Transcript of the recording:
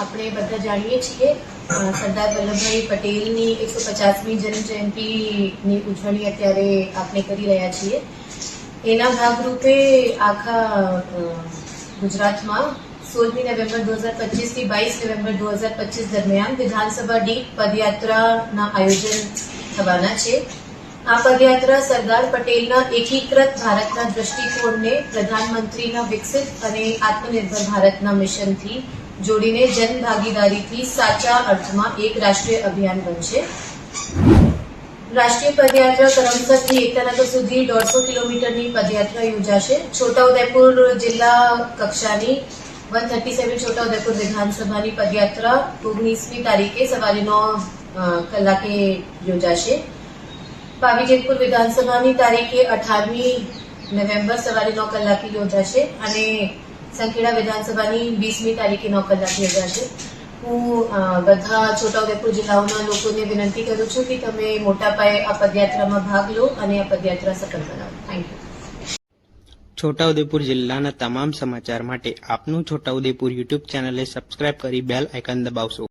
આપણે બધા જાણીએ છીએ સરદાર વલ્લભભાઈ પટેલની એકસો પચાસમી જન્મ જયંતિની ઉજવણી અત્યારે આપણે કરી રહ્યા છીએ. એના ભાગરૂપે આખા ગુજરાતમાં સોળમી નવેમ્બર દો હજાર પચીસથી બાવીસ નવેમ્બર દો હજાર પચીસ દરમિયાન વિધાનસભા દીઠ પદયાત્રાના આયોજન થવાના છે. આ પદયાત્રા સરદાર પટેલના એકીકૃત ભારતના દ્રષ્ટિકોણને પ્રધાનમંત્રીના વિકસિત અને આત્મનિર્ભર ભારતના મિશનથી જોડીને જનભાગીદારીથી સાચા અર્થમાં એક રાષ્ટ્રીય અભિયાન બનશે. રાષ્ટ્રીય પદયાત્રા કરમસદથી એકતાનગર સુધી દોઢસો કિલોમીટરની પદયાત્રા યોજાશે. છોટાઉદેપુર જિલ્લા કક્ષાની વન થર્ટી સેવન છોટાઉદેપુર વિધાનસભાની પદયાત્રા ઓગણીસમી તારીખે સવારે નવ કલાકે યોજાશે. પાવીજેતપુર વિધાનસભાની તારીખે અઠારમી નવેમ્બર સવારે નવ કલાકે યોજાશે અને સંખેડા વિધાનસભાની વીસમી તારીખે નવ કલાકે યોજાશે. હું બધા છોટાઉદેપુર જિલ્લાઓના લોકોને વિનંતી કરું છું કે તમે મોટા પાયે આ પદયાત્રામાં ભાગ લો અને આ પદયાત્રા સફળ બનાવો. થેન્ક યુ છોટાઉદેપુર જિલ્લાના તમામ સમાચાર માટે આપનું છોટાઉદેપુર યુટ્યુબ ચેનલે સબસ્ક્રાઇબ કરી બેલ આઇકન દબાવશો.